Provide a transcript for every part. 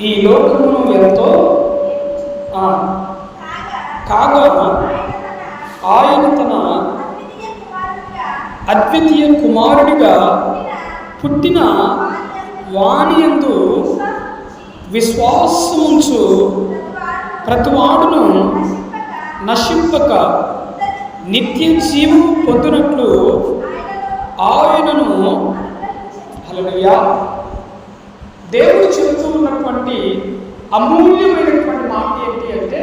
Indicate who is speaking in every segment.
Speaker 1: ఈ లోకమును ఎంతో కాగా ఆయన తన అద్వితీయ కుమారుడిగా పుట్టిన వాణి ఎందు విశ్వాసముంచు ప్రతివాడును నశింపక నిత్య జీవము పొందినట్లు ఆయనను హల్లెలూయా దేవుడు చెబుతూ ఉన్నటువంటి అమూల్యమైనటువంటి మాట ఏంటి అంటే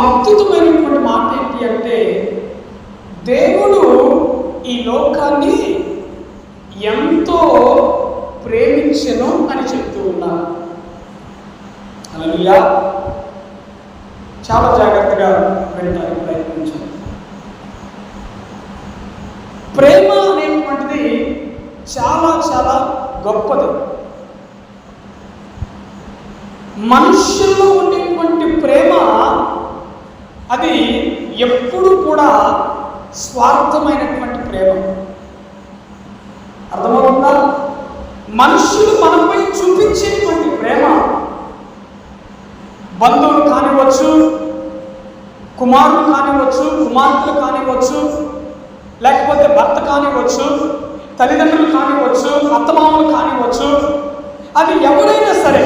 Speaker 1: అద్భుతమైనటువంటి మాట ఏంటి అంటే దేవుడు ఈ లోకాన్ని ఎంతో ప్రేమించను అని చెప్తూ ఉన్నారు. అలా చాలా జాగ్రత్తగా వెళ్ళడానికి ప్రయత్నించాను ప్రేమ అనేటువంటిది చాలా చాలా గొప్పది. మనుష్యుల్లో ఉండేటువంటి ప్రేమ అది ఎప్పుడు కూడా స్వార్థమైనటువంటి ప్రేమ. అర్థమవుతుందా? మనుషులు మనపై చూపించేటువంటి ప్రేమ బంధువులు కానివ్వచ్చు కుమారులు కానివ్వచ్చు కుమార్తెలు కానివ్వచ్చు లేకపోతే భర్త కానివ్వచ్చు తల్లిదండ్రులు కానివ్వచ్చు అత్తమామలు కానివ్వచ్చు అది ఎవరైనా సరే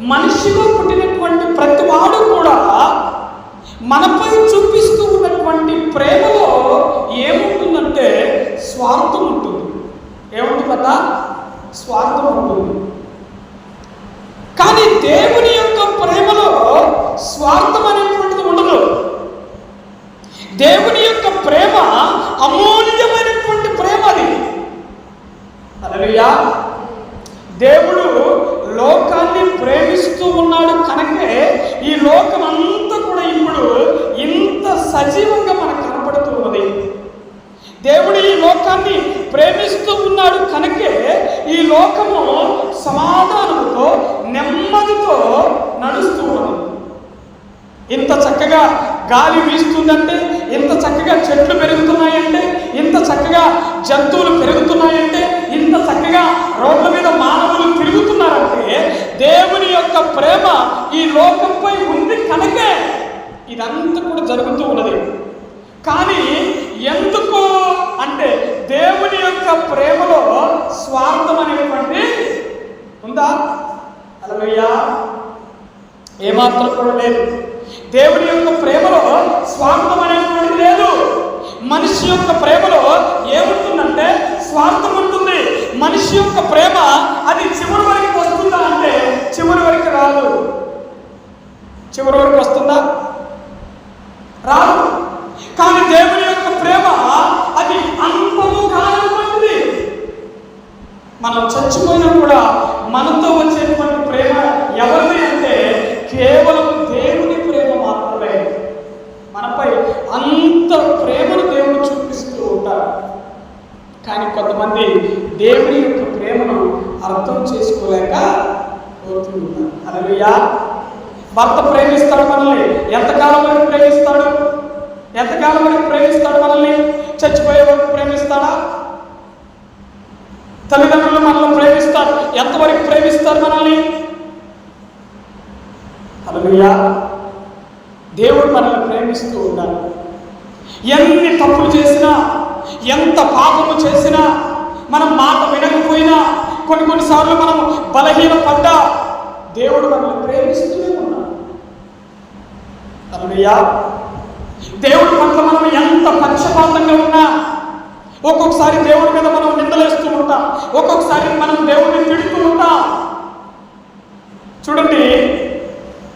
Speaker 1: మనిషిగా పుట్టినటువంటి ప్రతి వాడు కూడా మనపై చూపిస్తూ ఉన్నటువంటి ప్రేమలో ఏముంటుందంటే స్వార్థం ఉంటుంది. ఏముంటుంది కదా? స్వార్థం ఉంటుంది. కానీ దేవుని యొక్క ప్రేమలో స్వార్థం అనేటువంటిది ఉండదు. దేవుని యొక్క ప్రేమ అమూల్యమైనటువంటి ప్రేమ అది. హల్లెలూయా. దేవుడు లోకాన్ని ప్రేమిస్తూ ఉన్నాడు కనుకే ఈ లోకం అంతా కూడా ఇప్పుడు ఇంత సజీవంగా మనకు కనపడుతూ ఉన్నది. దేవుడు ఈ లోకాన్ని ప్రేమిస్తూ ఉన్నాడు కనుకే ఈ లోకము సమాధానంతో నెమ్మదితో నడుస్తూ ఉన్నది. ఇంత చక్కగా గాలి వీస్తుందంటే ఇంత చక్కగా చెట్లు పెరుగుతున్నాయంటే ఇంత చక్కగా జంతువులు పెరుగుతున్నాయంటే ఇంత చక్కగా రోడ్ల మీద మానవులు తిరుగుతున్నారంటే దేవుని యొక్క ప్రేమ ఈ లోకంపై ఉంది కనుకే ఇదంతా కూడా జరుగుతూ ఉన్నది. కానీ ఎందుకు అంటే దేవుని యొక్క ప్రేమలో స్వార్థం అనేటువంటి ఉందా? అలవయ్యా ఏమాత్రం కూడా లేదు. దేవుని యొక్క ప్రేమలో స్వార్థం అనేటువంటిది లేదు. మనిషి యొక్క ప్రేమలో ఏముంటుందంటే స్వార్థం ఉంటుంది. మనిషి యొక్క ప్రేమ అది చివరి వరకు వస్తుందా అంటే చివరి వరకు రాదు. చివరి వరకు వస్తుందా? రాదు. కానీ దేవుని యొక్క ప్రేమ అది అంతము కానటువంటిది. మనం చచ్చిపోయినా కూడా మనతో వచ్చేటువంటి ప్రేమ ఎవరిది అంటే కేవలం దేవుని ప్రేమ మాత్రమే. మనపై అంత ప్రేమను దేవుడు చూపిస్తూ ఉంటారు కానీ కొంతమంది దేవుని యొక్క ప్రేమను అర్థం చేసుకోలేక పోతూ ఉన్నారు. భర్త ప్రేమిస్తాడు మనల్ని. ఎంతకాలం వరకు ప్రేమిస్తాడు? ఎంతకాలం వరకు ప్రేమిస్తాడు మనల్ని? చచ్చిపోయే వరకు ప్రేమిస్తాడా? తల్లిదండ్రులు మనల్ని ప్రేమిస్తారు. ఎంతవరకు ప్రేమిస్తారు మనల్ని? హల్లెలూయా. దేవుడు మనల్ని ప్రేమిస్తూ ఉన్నాడు ఎన్ని తప్పులు చేసినా ఎంత పాపము చేసినా మనం మాట వినకపోయినా కొన్ని కొన్నిసార్లు మనం బలహీన పడ్డా దేవుడు మనల్ని ప్రేమిస్తూనే ఉన్నాడు. హల్లెలూయా దేవుడి పట్ల మనం ఎంత పక్షపాతంగా ఉన్నా ఒక్కొక్కసారి దేవుడి మీద మనం నిందలేస్తూ ఉంటాం ఒక్కొక్కసారి మనం దేవుడిని తిడుతూ ఉంటాం. చూడండి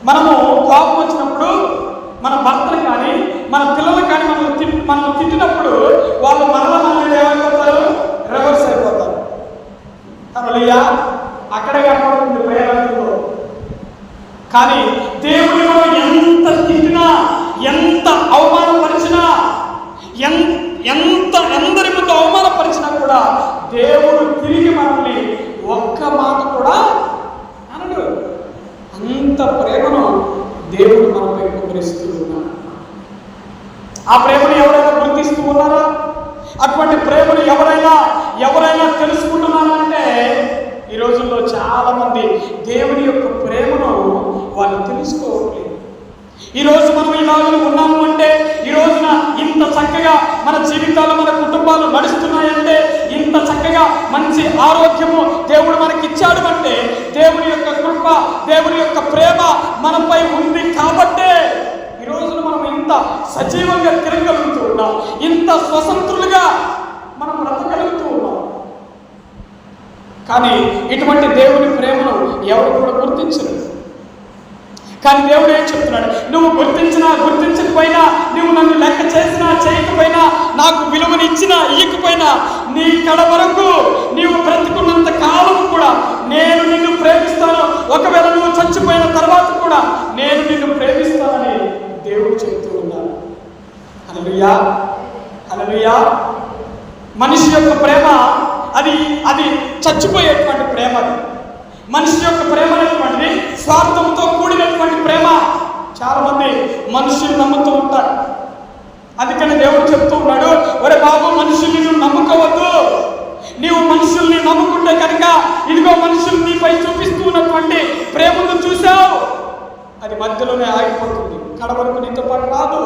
Speaker 1: మనము కోపం వచ్చినప్పుడు మన భర్తలు కానీ మన పిల్లలు కానీ మనం మనం తిట్టినప్పుడు వాళ్ళు మరల మనల్ని ఏమైపోతారు రివర్స్ అలయ్యా అక్కడ కనబడుతుంది ప్రేరణతో కానీ దేవుడిలో ఎంత తిట్టినా ఎంత అవమానపరిచినా ఎన్- ఎంత అందరి ముందు అవమానపరిచినా కూడా దేవుడు తిరిగి మనల్ని ఒక్క మాట కూడా అనడు. అంత ప్రేమను దేవుడు మనపై కుమరిస్తూ ఉన్నాడు. ఆ ప్రేమను ఎవరైనా గుర్తిస్తూ ఉన్నారా? అటువంటి ప్రేమను ఎవరైనా ఎవరైనా తెలుసుకుంటున్నారా ఈ రోజుల్లో చాలా మంది దేవుని యొక్క ప్రేమను వాళ్ళు తెలుసుకోవట్లేదు ఈ రోజు ఉన్నాము అంటే ఈ రోజున ఇంత చక్కగా మన జీవితాలు మన కుటుంబాలు నడుస్తున్నాయంటే ఇంత చక్కగా మంచి ఆరోగ్యము దేవుడు మనకి ఇచ్చాడు అంటే దేవుని యొక్క కృప దేవుని యొక్క ప్రేమ మనపై ఉంది కాబట్టే ఈ రోజున మనం ఇంత సజీవంగా తిరగలుగుతూ ఉన్నాం. ఇంత స్వతంత్రులుగా మనం బ్రతకలుగుతూ ఉన్నాం. కానీ ఇటువంటి దేవుని ప్రేమను ఎవరు కూడా గుర్తించలేదు కానీ దేవుడు ఏం చెప్తున్నాడు? నువ్వు గుర్తించినా గుర్తించకపోయినా నువ్వు నన్ను లెక్క చేసినా చేయకపోయినా నాకు విలువనిచ్చినా ఇయ్యకపోయినా నీ కడ వరకు నీవు బ్రతుకున్నంత కాలం కూడా నేను నిన్ను ప్రేమిస్తాను. ఒకవేళ నువ్వు చచ్చిపోయిన తర్వాత కూడా నేను నిన్ను ప్రేమిస్తానని దేవుడు చెబుతూ ఉన్నాను హల్లెలూయా హల్లెలూయా. మనిషి యొక్క ప్రేమ అది అది చచ్చిపోయేటువంటి ప్రేమ అది. మనిషి యొక్క ప్రేమ అనేటువంటిది స్వార్థంతో కూడినటువంటి ప్రేమ. చాలా మంది మనుషులు నమ్ముతూ ఉంటారు. అందుకని దేవుడు చెప్తూ ఉన్నాడు ఒరే బాబు మనుషుల్ని నువ్వు నమ్ముకోవద్దు. నీవు మనుషుల్ని నమ్ముకుంటే కనుక ఇదిగో మనుషులు నీపై చూపిస్తూ ఉన్నటువంటి ప్రేమను చూసావు అది మధ్యలోనే ఆగిపోతుంది. కడ వరకు నీతో పాటు రాదు.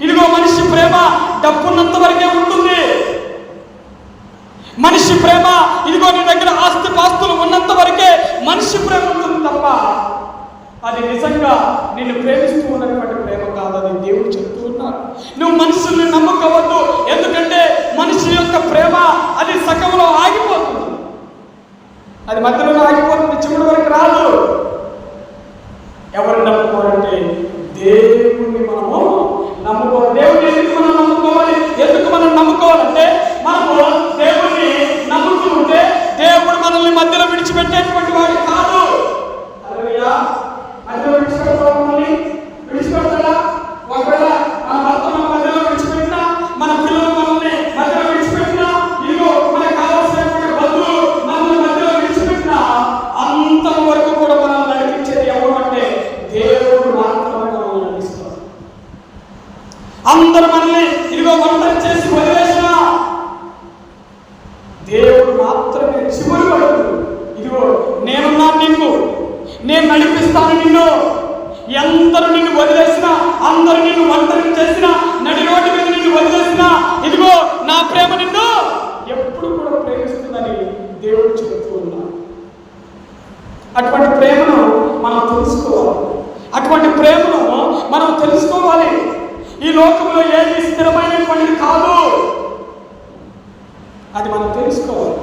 Speaker 1: ఇదిగో మనిషి ప్రేమ డబ్బున్నంత వరకే ఉంటుంది మనిషి ప్రేమ ఇదిగో నీ దగ్గర ఆస్తి పాస్తులు ఉన్నంత వరకే మనిషి ప్రేమ ఉంటుంది తప్ప అది నిజంగా నిన్ను ప్రేమిస్తూ ఉన్నటువంటి ప్రేమ కాదని దేవుడు చెప్తూ ఉన్నారు. నువ్వు మనుషుల్ని నమ్ముకోవద్దు ఎందుకంటే మనిషి యొక్క ప్రేమ అది సగంలో ఆగిపోతుంది. అది మధ్యలో ఆగిపోతుంది చివరి వరకు రాదు. ఎవరు నమ్ముకోవాలంటే దేవుణ్ణి మనము నమ్ముకోవాలి. దేవుడిని ఎందుకు మనం నమ్ముకోవాలి? ఎందుకు మనం నమ్ముకోవాలంటే మనము మధ్యలో విడిచిపెట్టేటువంటి వాడు కాదు హల్లెలూయా. విడిచిపెట్టే విడిచిపెడతాడా మనల్ని? విడిచిపెడతాడా? ఒకవేళ మన భర్త మన మధ్యలో విడిచిపెట్టినా, మన పిల్లలు మనల్ని మధ్యలో విడిచిపెట్టినా, ఇదిగో మనకు కావాల్సినటువంటి బంధువులు మనల్ని మధ్యలో విడిచిపెట్టినా, అంతం వరకు కూడా మనం నడిపించేది ఎవరు అంటే దేవుడు మాత్రమే మనల్ని నడిపిస్తాడు అందరూ మనల్ని ఇదిగో ఒంటరి చేసి వదిలేసిన దేవుడు మాత్రమే చివరి వరకు ఇదిగో నేనున్నాను నీకు నేను నడిపిస్తాను నిన్ను ఎందరు నిన్ను వదిలేసినా అందరూ నిన్ను ఒంటరి చేసినా నడి రోడ్డు మీద నిన్ను వదిలేసినా ఇదిగో నా ప్రేమ నిన్ను ఎప్పుడు కూడా ప్రేమిస్తుందని దేవుడు చెబుతూ ఉన్నాడు అటువంటి ప్రేమను మనం తెలుసుకోవాలి అటువంటి ప్రేమను మనం తెలుసుకోవాలి. ఈ లోకంలో ఏది స్థిరమైనటువంటిది కాదు. అది మనం తెలుసుకోవాలి.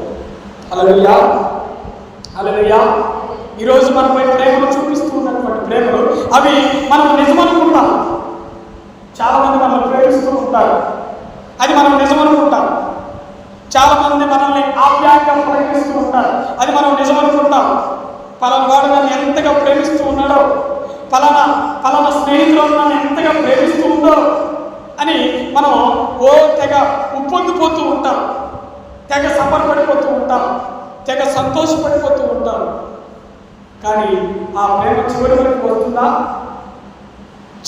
Speaker 1: అలలుయా అలలుయా ఈరోజు మనపై ప్రేమను చూపిస్తూ ఉన్నటువంటి ప్రేమలు అవి మనం నిజమనుకుంటాం. చాలామంది మనల్ని ప్రేమిస్తూ ఉంటారు. అది మనం నిజమనుకుంటాం. చాలామంది మనల్ని ఆప్యాయంగా ప్రేమిస్తూ ఉంటారు. అది మనం నిజమనుకుంటాం. పలానా వాడు నన్ను ఎంతగా ప్రేమిస్తూ ఉన్నాడో పలానా పలానా స్నేహితులు నన్ను ఎంతగా ప్రేమిస్తూ ఉందో అని మనం ఓ తెగ ఉప్పొంగిపోతూ ఉంటాం. తెగ సఫరపడిపోతూ ఉంటాం. తెగ సంతోషపడిపోతూ ఉంటాం. కానీ ఆ ప్రేమ చివరి వరకు వస్తుందా?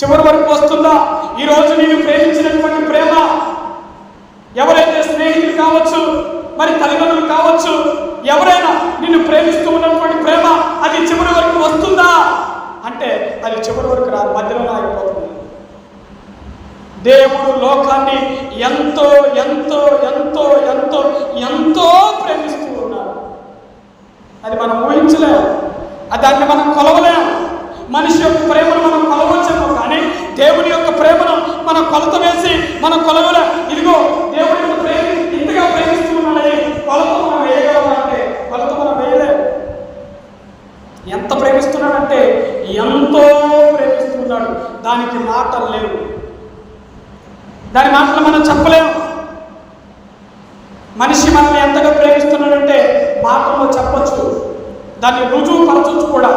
Speaker 1: చివరి వరకు వస్తుందా? ఈరోజు నేను ప్రేమించినటువంటి ప్రేమ ఎవరైతే స్నేహితులు కావచ్చు మరి తల్లిదండ్రులు కావచ్చు ఎవరైనా నిన్ను ప్రేమిస్తూ ఉన్నటువంటి ప్రేమ అది చివరి వరకు వస్తుందా? అంటే అది చివరి వరకు రాదు మధ్యలో ఆగిపోతుంది. దేవుడు లోకాన్ని ఎంతో ఎంతో ఎంతో ఎంతో ఎంతో ప్రేమిస్తూ ఉన్నాడు. అది మనం ఊహించలేము అది దాన్ని మనం కొలవలేము మనిషి యొక్క ప్రేమను మనం కొలవచ్చేమో కానీ దేవుని యొక్క ప్రేమను మనం కొలత వేసి మనం కొలవలే. ఇదిగో దేవుడు యొక్క ప్రేమ ఇంతగా ప్రేమిస్తూ ఉన్నాడని కొలత మనం వేయగలమా అంటే కొలత మనం వేయలేము ఎంత ప్రేమిస్తున్నాడంటే ఎంతో ప్రేమిస్తున్నాడు దానికి మాటలు లేవు. దాని మాటలు మనం చెప్పలేము. మనిషి మనల్ని ఎంతగా ప్రేమిస్తున్నాడంటే మాటల్లో చెప్పొచ్చు. దాన్ని రుజువు పరచొచ్చు కూడా.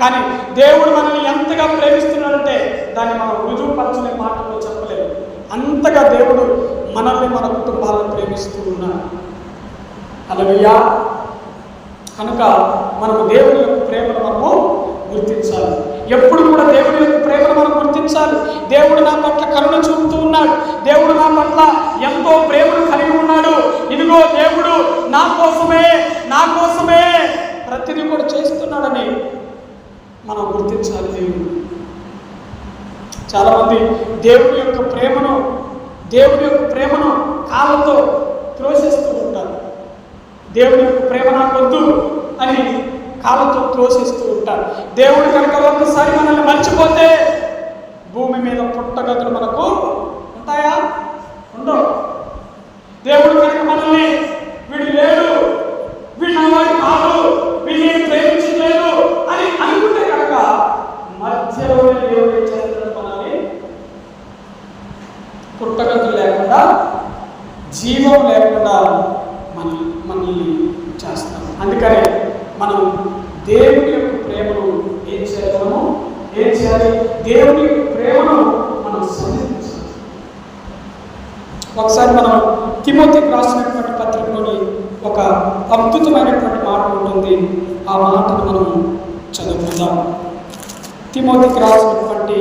Speaker 1: కానీ దేవుడు మనల్ని ఎంతగా ప్రేమిస్తున్నాడంటే దాన్ని మనం రుజువుపరచలే మాటల్లో చెప్పలేము. అంతగా దేవుడు మనల్ని మన కుటుంబాలను ప్రేమిస్తూ ఉన్నాడు. అలవయ్యా కనుక మనము దేవుని యొక్క ప్రేమను మనము గుర్తించాలి. ఎప్పుడు కూడా దేవుని యొక్క ప్రేమను మనం గుర్తించాలి. దేవుడు నా పట్ల కరుణ చూపుతూ ఉన్నాడు. దేవుడు నా పట్ల ఎంతో ప్రేమను కలిగి ఉన్నాడు. ఇదిగో దేవుడు నా కోసమే నా కోసమే ప్రతిదీ కూడా చేస్తున్నాడని మనం గుర్తించాలి దేవుడు. చాలామంది దేవుడి యొక్క ప్రేమను దేవుడి యొక్క ప్రేమను కాళ్ళతో త్రోసేస్తూ ఉంటారు. దేవుడి యొక్క ప్రేమ నాకు అని కాళ్ళతో త్రోసేస్తూ ఉంటారు. దేవుడు కనుక ఒక్కసారి మనల్ని మర్చిపోతే భూమి మీద పుట్టగతులు మనకు ఉంటాయా? ఉండవు. దేవుడు కనుక మనల్ని వీడు లేడు వీడు నా కాదు వీడిని ప్రేమించలేదు అని అనుకుంటే కనుక మధ్యలో దేవుడు చరిత్ర మనల్ని పుట్టగతులు లేకుండా జీవం లేకుండా మన మనల్ని చేస్తాం అందుకనే మనం దేవుని యొక్క ప్రేమను ఏం చేయగలము ఏం చేయాలి? దేవుని యొక్క ప్రేమను మనం సమీపించాలి. ఒకసారి మనం తిమోతికి రాసినటువంటి పత్రికలోని ఒక అద్భుతమైనటువంటి మాట ఉంటుంది. ఆ మాటను మనం చదువుకుందాం. తిమోతికి రాసినటువంటి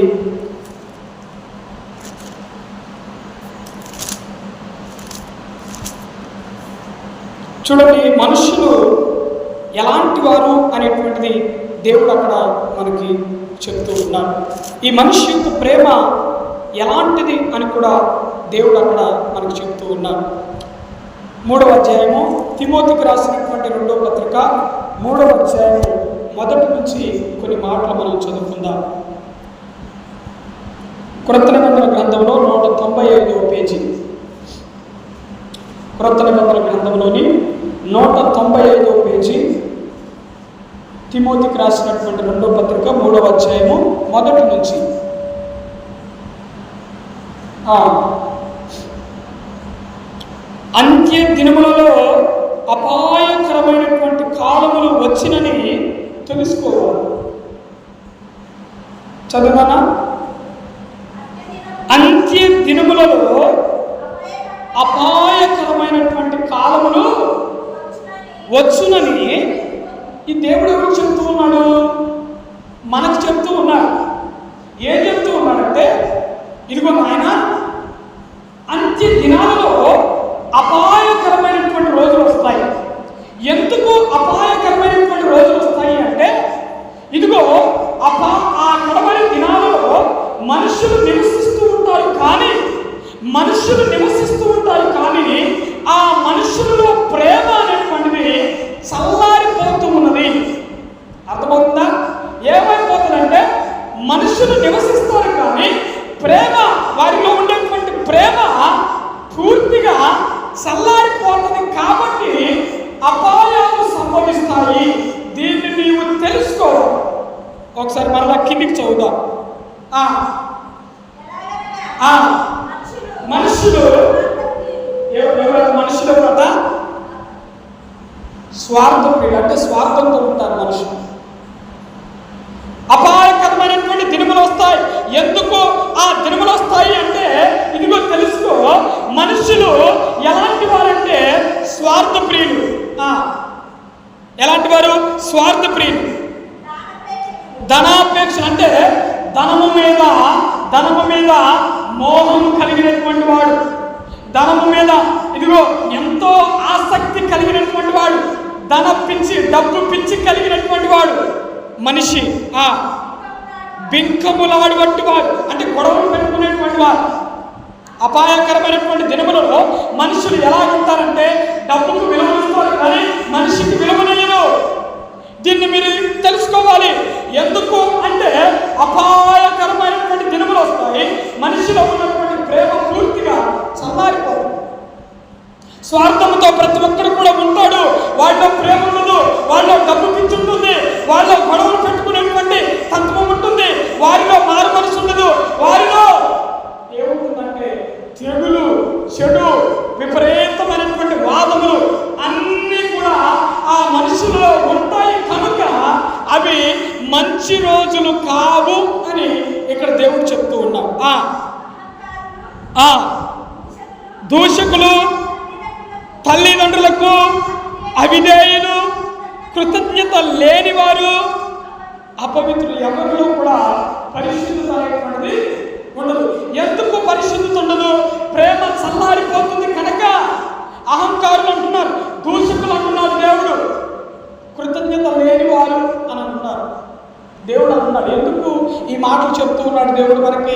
Speaker 1: చూడండి మనుషులు ఎలాంటి వారు అనేటువంటిది దేవుడు అక్కడ మనకి చెప్తూ ఉన్నాడు. ఈ మనిషి యొక్క ప్రేమ ఎలాంటిది అని కూడా దేవుడు అక్కడ మనకి చెప్తూ ఉన్నాడు. మూడవ అధ్యాయము తిమోతికి రాసినటువంటి రెండవ పత్రిక మూడవ అధ్యాయము మొదటి నుంచి కొన్ని మాటలు మనం చదువుకుందాం. క్రొత్త నిబంధన గ్రంథంలో నూట తొంభై ఐదవ పేజీ. క్రొత్త నిబంధన గ్రంథంలోని నూట తొంభై ఐదో పేజీ తిమోతికి రాసినటువంటి రెండో పత్రిక మూడవ అధ్యాయము మొదటి నుంచి. అంత్య దినములలో అపాయకరమైనటువంటి కాలములు వచ్చినని తెలుసుకోవాలి. చదువునా? అంత్య దినములలో అపాయకరమైనటువంటి కాలములు వచ్చునని ఈ దేవుడు ఎవరికి చెప్తూ ఉన్నాడు? మనకు చెప్తూ ఉన్నాడు. ఏం చెప్తూ ఉన్నాడంటే ఇదిగో నాయన అంత్య దినాలలో అపాయకరమైనటువంటి రోజులు వస్తాయి ఎందుకు అపాయకరమైనటువంటి రోజులు వస్తాయి అంటే ఇదిగో అపా ఆ కడబడి దినాలలో మనుషులు నివసిస్తూ ఉంటారు కానీ మనుషులు నివసిస్తూ ఉంటారు కానీ ఆ మనుషులలో ప్రేమ అనేటువంటిది చల్లారిపోతూ ఉన్నది అర్థమవుతుందా ఏమైపోతుందంటే మనుషులు నివసిస్తారు కానీ ప్రేమ వారిలో ఉండేటువంటి ప్రేమ పూర్తిగా చల్లారిపోతుంది కాబట్టి అపాయాలు సంభవిస్తాయి. దీన్ని నీవు తెలుసుకో. ఒకసారి మరలా కిందికి చదువుదాం. ఆ, మనుషులు ఎవరైతే మనుషులు కదా స్వార్థం అంటే స్వార్థంతో ఉంటారు మనుషులు. అపాయకరమైనటువంటి దినములు వస్తాయి. ఎందుకు ఆ దినములు వస్తాయి అంటే ఇదిగో తెలుసుకో మనుషులు ఎలాంటి వారంటే స్వార్థ ప్రియులు ఎలాంటి వారు? స్వార్థ ప్రియులు ధనాపేక్ష అంటే ధనము మీద ధనము మీద మోహం కలిగినటువంటి వాడు. ధనము మీద ఇదిగో ఎంతో ఆసక్తి కలిగినటువంటి వాడు. ధన పిచ్చి డబ్బు పిచ్చి కలిగినటువంటి వాడు. మనిషి ఆ బింకములాడు వంటి అంటే గొడవలు పెట్టుకునేటువంటి వారు అపాయకరమైనటువంటి దినములలో మనుషులు ఎలా ఉంటారంటే డబ్బుకు విలువనిస్తారు కానీ మనిషికి విలువనేయరు దీన్ని మీరు తెలుసుకోవాలి. ఎందుకు అంటే అపాయకరమైనటువంటి దినములు వస్తాయి. మనిషిలో ఉన్నటువంటి ప్రేమ పూర్తిగా చల్లారిపోతుంది. స్వార్థంతో ప్రతి ఒక్కరు కూడా ఉంటాడు వాళ్ళ ప్రేమ ఉండదు వాళ్ళ డబ్బు పిచ్చి ఉంటుంది వాళ్ళ గొడవలు పెట్టుకునేటువంటి తత్వం ఉంటుంది వారిలో మారు మనసు ఉండదు వారిలో ఏముంటుందంటే తెగులు చెడు విపరీతమైనటువంటి వాదములు అన్నీ కూడా ఆ మనుషులలో ఉంటాయి కనుక అవి మంచి రోజులు కావు అని ఇక్కడ దేవుడు చెప్తూ ఉన్నాం ఆ, ఆ, దూషకులు తల్లిదండ్రులకు అవిధేయులు కృతజ్ఞత లేనివారు అపవిత్రులు ఎవరిలో కూడా పరిశుద్ధత అనేటువంటిది ఉండదు ఎందుకు పరిశుద్ధత ఉండదు ప్రేమ చల్లారిపోతుంది కనుక అహంకారులు అంటున్నారు దూషకులు అంటున్నాడు దేవుడు కృతజ్ఞత లేని వారు అని అంటున్నారు దేవుడు అంటున్నాడు ఎందుకు ఈ మాటలు చెప్తూ ఉన్నాడు దేవుడు మనకి.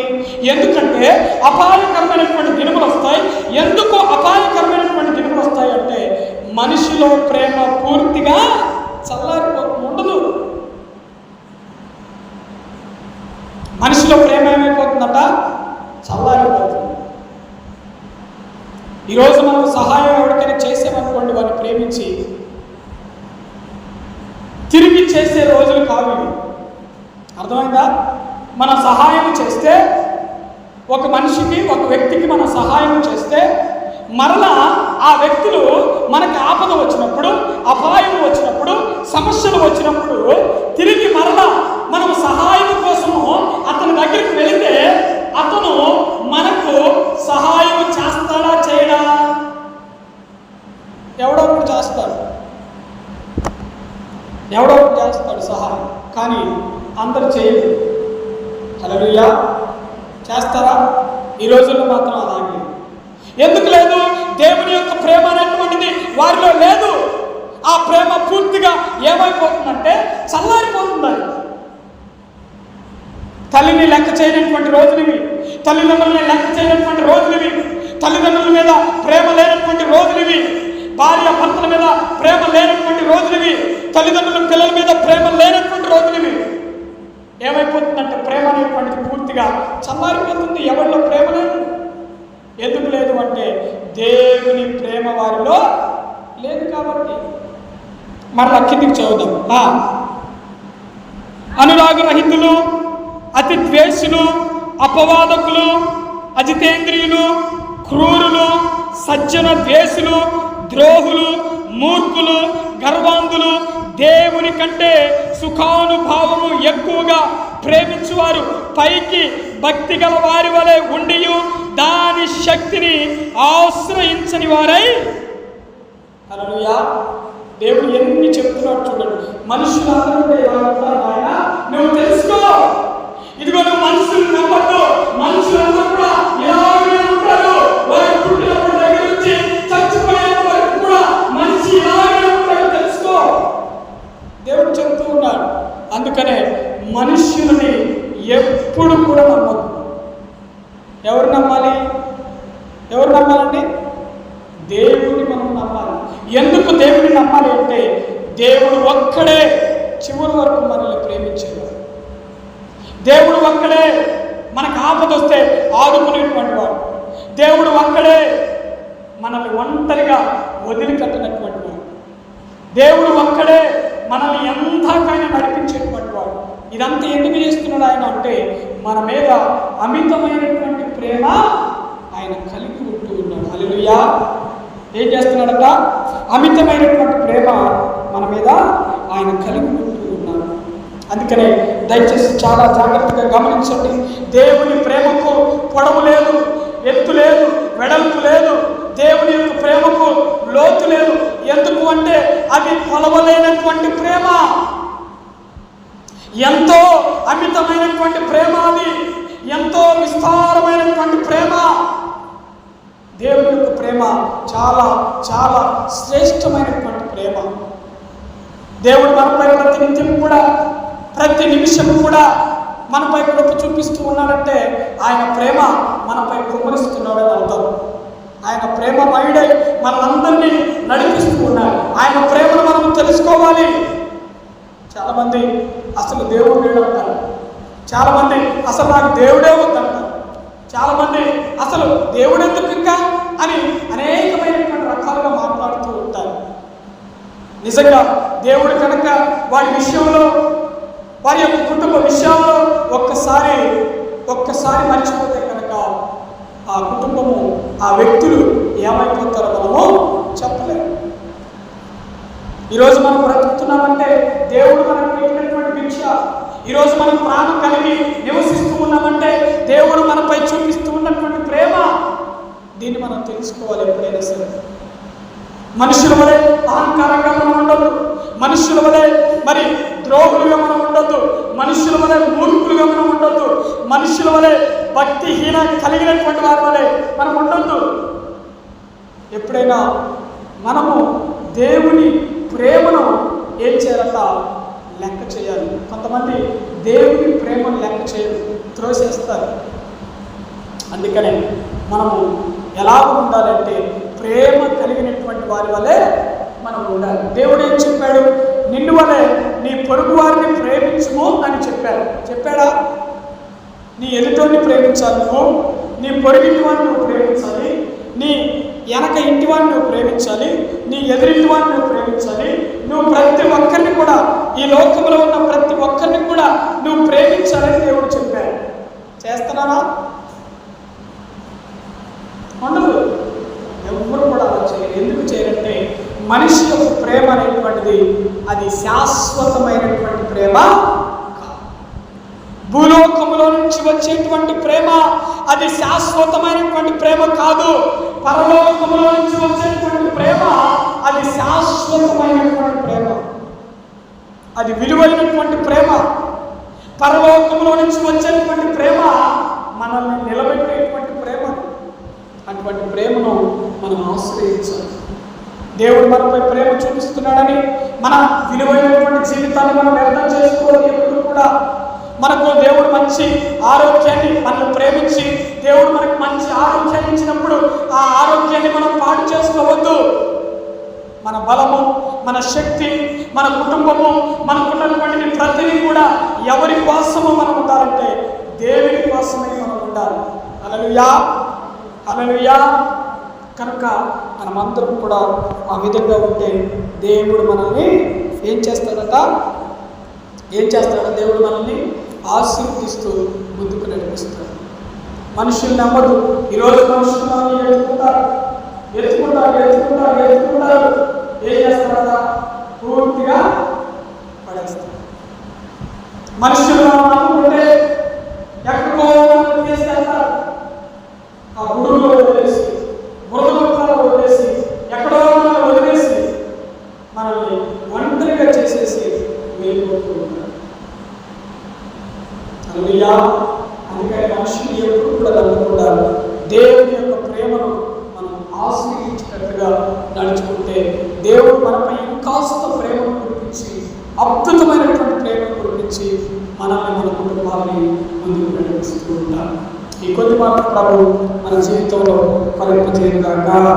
Speaker 1: ఎందుకంటే అపాయకరమైనటువంటి దినములు వస్తాయి. ఎందుకు అపాయకరమైనటువంటి దినములు వస్తాయి అంటే మనిషిలో ప్రేమ పూర్తిగా చల్లారిపో ఉండదు మనిషిలో ప్రేమ ఏమైపోతుందట? చల్లారిపోతుంది. ఈరోజు మనం సహాయం ఎవరికైనా చేసామనుకోండి వారిని ప్రేమించి తిరిగి చేసే రోజులు కావు ఇవి. అర్థమైందా? మన సహాయం చేస్తే ఒక మనిషికి ఒక వ్యక్తికి మనం సహాయం చేస్తే మరలా ఆ వ్యక్తులు మనకి ఆపద వచ్చినప్పుడు అపాయం వచ్చినప్పుడు సమస్యలు వచ్చినప్పుడు తిరిగి మరలా మనం సహాయం కోసము అతని దగ్గరికి వెళితే అతను మనకు సహాయం చేస్తాడా చేయడా? ఎవడో ఒకటి చేస్తాడు. ఎవడో ఒకటి చేస్తాడు సహాయం. కానీ అందరు చేయలేదు హలోయా చేస్తారా? ఈ రోజుల్లో మాత్రం అలాగే ఎందుకు లేదు? దేవుని యొక్క ప్రేమ అనేటువంటిది వారిలో లేదు. ఆ ప్రేమ పూర్తిగా ఏమైపోతుందంటే చల్లారిపోతుందని తల్లిని లెక్క చేయనటువంటి రోజులవి. తల్లిదండ్రులని లెక్క చేయనటువంటి రోజులవి. తల్లిదండ్రుల మీద ప్రేమ లేనటువంటి రోజులవి. భార్య భర్తల మీద ప్రేమ లేనటువంటి రోజులవి. తల్లిదండ్రుల పిల్లల మీద ప్రేమ లేనటువంటి రోజులవి. ఏమైపోతుందంటే ప్రేమ అనేటువంటిది పూర్తిగా చల్లారిపోతుంది. ఎవరిలో ప్రేమ లేదు? ఎందుకు లేదు అంటే దేవుని ప్రేమ వారిలో లేదు కాబట్టి. మరలా కిందికి చదువుదాం. అనురాగరహితులు అతి ద్వేషులు అపవాదకులు అజితేంద్రియులు క్రూరులు సజ్జన ద్వేషులు ద్రోహులు మూర్ఖులు గర్వాంధులు దేవుని కంటే సుఖానుభావము ఎక్కువగా ప్రేమించువారు పైకి భక్తి గల వారి వలె ఉండియు దాని శక్తిని ఆశ్రయించని వారై. దేవుడు ఎన్ని చెప్తున్నాడు చూడండి. మనుషులందరూ ఉంటారు ఆయన నువ్వు తెలుసుకో. ఇదిగో నువ్వు మనుషులు నమ్మద్దు మనుషులందరూ అందుకనే మనుష్యులని ఎప్పుడు కూడా నమ్మద్దు. ఎవరు నమ్మాలి? ఎవరు నమ్మాలండి? దేవుడిని మనం నమ్మాలి. ఎందుకు దేవుడిని నమ్మాలి అంటే దేవుడు ఒక్కడే చివరి వరకు మనల్ని ప్రేమించేవాడు. దేవుడు ఒక్కడే మనకు ఆపద వస్తే ఆదుకునేటువంటి వాడు. దేవుడు ఒక్కడే మనల్ని ఒంటరిగా వదిలికట్టినటువంటి వాడు. దేవుడు ఒక్కడే మనల్ని ఎంతకైనా నడిపించేటువంటి వాడు. ఇదంతా ఎందుకు చేస్తున్నాడు ఆయన అంటే మన మీద అమితమైనటువంటి ప్రేమ ఆయన కలిగి ఉంటూ ఉన్నాడు. హల్లెలూయా. ఏం చేస్తున్నాడట? అమితమైనటువంటి ప్రేమ మన మీద ఆయన కలిగి ఉంటూ ఉన్నాడు. అందుకనే దయచేసి చాలా జాగ్రత్తగా గమనించండి. దేవుని ప్రేమకు పొడవు లేదు. ఎత్తు లేదు వెడల్పు లేదు దేవుని యొక్క ప్రేమకు లోతు లేదు. ఎందుకు అంటే అది కొలవలేనటువంటి ప్రేమ. ఎంతో అమితమైనటువంటి ప్రేమ అది. ఎంతో విస్తారమైనటువంటి ప్రేమ. దేవుని యొక్క ప్రేమ చాలా చాలా శ్రేష్టమైనటువంటి ప్రేమ. దేవుడు మనపై ప్రతి నిత్యం కూడా ప్రతి నిమిషం కూడా మనపై కృప చూపిస్తూ ఉన్నాడంటే ఆయన ప్రేమ మనపై కుమరిస్తున్నాడని అర్థం. ఆయన ప్రేమమయుడై మనందరినీ నడిపిస్తూ ఉన్నాడు. ఆయన ప్రేమను మనం తెలుసుకోవాలి. చాలామంది అసలు దేవుడు లేడు అంటారు. చాలామంది అసలు నాకు దేవుడే వద్దంటారు. చాలామంది అసలు దేవుడెందుకు ఇంకా అని అనేకమైనటువంటి రకాలుగా మాట్లాడుతూ ఉంటారు. నిజంగా దేవుడు కనుక వారి విషయంలో వారి యొక్క కుటుంబ విషయంలో ఒక్కసారి ఒక్కసారి మర్చిపోతే కనుక ఆ కుటుంబము ఆ వ్యక్తులు ఏమైపోతారో మనము చెప్పలేము. ఈరోజు మనం బ్రతుకుతున్నామంటే దేవుడు మనకు పెట్టినటువంటి భిక్ష. ఈరోజు మనం ప్రాణం కలిగి నివసిస్తూ ఉన్నామంటే దేవుడు మనపై చూపిస్తూ ఉన్నటువంటి ప్రేమ. దీన్ని మనం తెలుసుకోవాలి ఎప్పుడైనా సరే. మనుషుల వలె అహంకారంగా మనం ఉండదు. మనుషుల వలె మరి ద్రోహులుగా మనం ఉండొద్దు. మనుషుల వలె మూర్ఖులుగా మనం ఉండొద్దు. మనుషుల వలె భక్తిహీన కలిగినటువంటి వారి వలె మనం ఉండొద్దు. ఎప్పుడైనా మనము దేవుని ప్రేమను ఏం చేయాలట? లెక్క చేయాలి. కొంతమంది దేవుని ప్రేమను లెక్క చేయరు త్రోసేస్తారు అందుకనే మనము ఎలా ఉండాలంటే ప్రేమ కలిగినటువంటి వారి వలె మనం ఉండాలి. దేవుడు ఏం చెప్పాడు? నిన్ను వలె నీ పొరుగు వారిని ప్రేమించుము అని చెప్పాడు. చెప్పాడా? నీ ఎదుటోని ప్రేమించాలి నువ్వు నీ పొరుగింటి వారిని నువ్వు ప్రేమించాలి నీ వెనక ఇంటి వారిని నువ్వు ప్రేమించాలి నీ ఎదురింటి వారిని నువ్వు ప్రేమించాలి నువ్వు ప్రతి ఒక్కరిని కూడా ఈ లోకంలో ఉన్న ప్రతి ఒక్కరిని కూడా నువ్వు ప్రేమించాలని దేవుడు చెప్పాడు. చేస్తున్నానా ఉండదు ఎవరు కూడా అలా చేయరు ఎందుకు చేయాలంటే మనిషి యొక్క ప్రేమ అనేటువంటిది అది శాశ్వతమైనటువంటి ప్రేమ భూలోకములో నుంచి వచ్చేటువంటి ప్రేమ అది శాశ్వతమైనటువంటి ప్రేమ కాదు. పరలోకములో నుంచి వచ్చేటువంటి ప్రేమ అది శాశ్వతమైనటువంటి ప్రేమ. అది విలువైనటువంటి ప్రేమ. పరలోకంలో నుంచి వచ్చేటువంటి ప్రేమ మనల్ని నిలబెట్టే అటువంటి ప్రేమను మనం ఆశ్రయించాలి. దేవుడు మనపై ప్రేమ చూపిస్తున్నాడని మన విలువైనటువంటి జీవితాన్ని మనం వ్యర్థం చేసుకోవాలి ఎప్పుడు కూడా. మనకు దేవుడు మంచి ఆరోగ్యాన్ని మనం ప్రేమించి దేవుడు మనకు మంచి ఆరోగ్యాన్ని ఇచ్చినప్పుడు ఆ ఆరోగ్యాన్ని మనం పాడు చేసుకోవద్దు. మన బలము మన శక్తి మన కుటుంబము మనకున్నటువంటి ప్రతిని కూడా ఎవరి కోసము మనం ఉండాలంటే దేవుని కోసమే మనం ఉండాలి. అలా అలలుయా కనుక మనమందరం కూడా ఆ విధంగా ఉంటే దేవుడు మనల్ని ఏం చేస్తాడట? ఏం చేస్తాడో దేవుడు మనల్ని ఆశీర్వదిస్తూ ముందుకు నడిపిస్తాడు. మనుషులు నమ్మదు ఈరోజు మనుషులు మనల్ని ఎత్తుకుంటారు ఎత్తుకుంటారు ఎత్తుకుంటారు ఎత్తుకుంటారు ఏం చేస్తారట? పూర్తిగా పడేస్తారు. మనుషులు మనం నమ్ముకుంటే ఎక్కడికో మనల్ని తీసుకెళ్తారు ఆ గుడులో వదిలేసి బురదలో వదిలేసి ఎక్కడో మనల్ని వదిలేసి మనల్ని ఒంటరిగా చేసేసి వెళ్ళిపోతూ ఉంటారు అల్లుయా అందుకని మనుషులు ఎప్పుడు కూడా నమ్మకుండా దేవుని యొక్క ప్రేమను మనం ఆశ్రయించినట్టుగా నడుచుకుంటే దేవుడు మనపై ఇంకాస్త ప్రేమను కురిపించి అద్భుతమైనటువంటి ప్రేమను కురిపించి మనల్ని మన కుటుంబాన్ని ముందుకు నడిపిస్తూ ఉంటారు ఈ కొద్ది మాత్రం ప్రభు మన జీవితంలో ఫలింపజేయగాక ఆమె